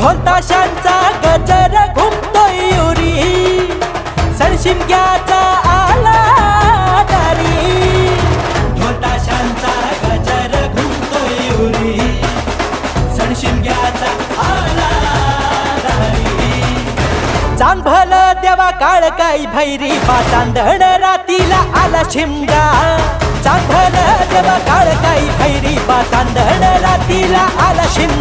ढोलताशांचा गजर घुमतोय युरी. सणशिमग्याचा आला ढोलताशांचा गजर घुमतोय युरी. सणशिमग्याचा आला दारी. भल देवा काळ काही भैरी बा चांदण रातीला आला शिमगा. चांभल देवा काळ काही भैरी बा चांदण रातीला आला शिमगा.